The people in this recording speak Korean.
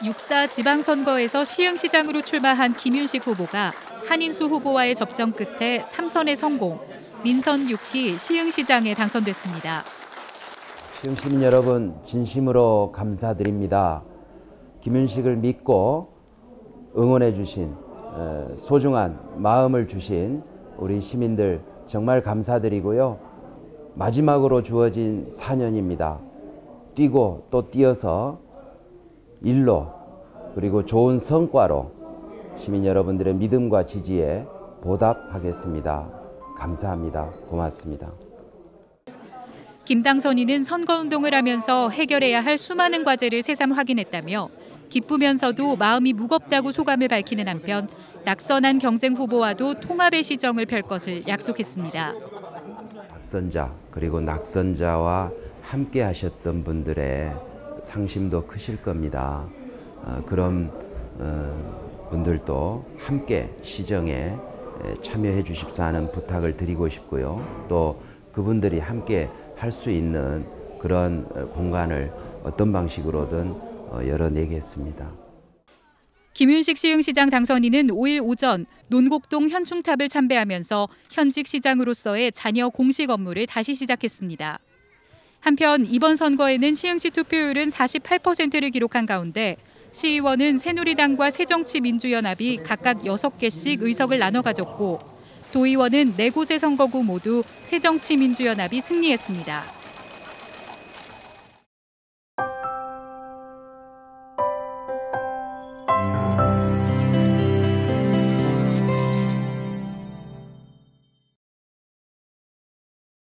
6사 지방선거에서 시흥시장으로 출마한 김윤식 후보가 한인수 후보와의 접전 끝에 3선에 성공, 민선 6기 시흥시장에 당선됐습니다. 시흥 시민 여러분 진심으로 감사드립니다. 김윤식을 믿고 응원해 주신 어, 소중한 마음을 주신 우리 시민들 정말 감사드리고요. 마지막으로 주어진 4년입니다. 뛰고 또 뛰어서 일로 그리고 좋은 성과로 시민 여러분들의 믿음과 지지에 보답하겠습니다. 감사합니다. 고맙습니다. 김당선인은 선거운동을 하면서 해결해야 할 수많은 과제를 새삼 확인했다며 기쁘면서도 마음이 무겁다고 소감을 밝히는 한편 낙선한 경쟁 후보와도 통합의 시정을 펼 것을 약속했습니다. 낙선자 그리고 낙선자와 함께 하셨던 분들의 상심도 크실 겁니다. 어, 그런 어, 분들도 함께 시정에 참여해 주십사 하는 부탁을 드리고 싶고요. 또 그분들이 함께 할 수 있는 그런 공간을 어떤 방식으로든 열어내겠습니다. 김윤식 시흥시장 당선인은 5일 오전 논곡동 현충탑을 참배하면서 현직 시장으로서의 자녀 공식 업무를 다시 시작했습니다. 한편 이번 선거에는 시흥시 투표율은 48%를 기록한 가운데 시의원은 새누리당과 새정치민주연합이 각각 6개씩 의석을 나눠 가졌고 도의원은 4곳의 선거구 모두 새정치민주연합이 승리했습니다.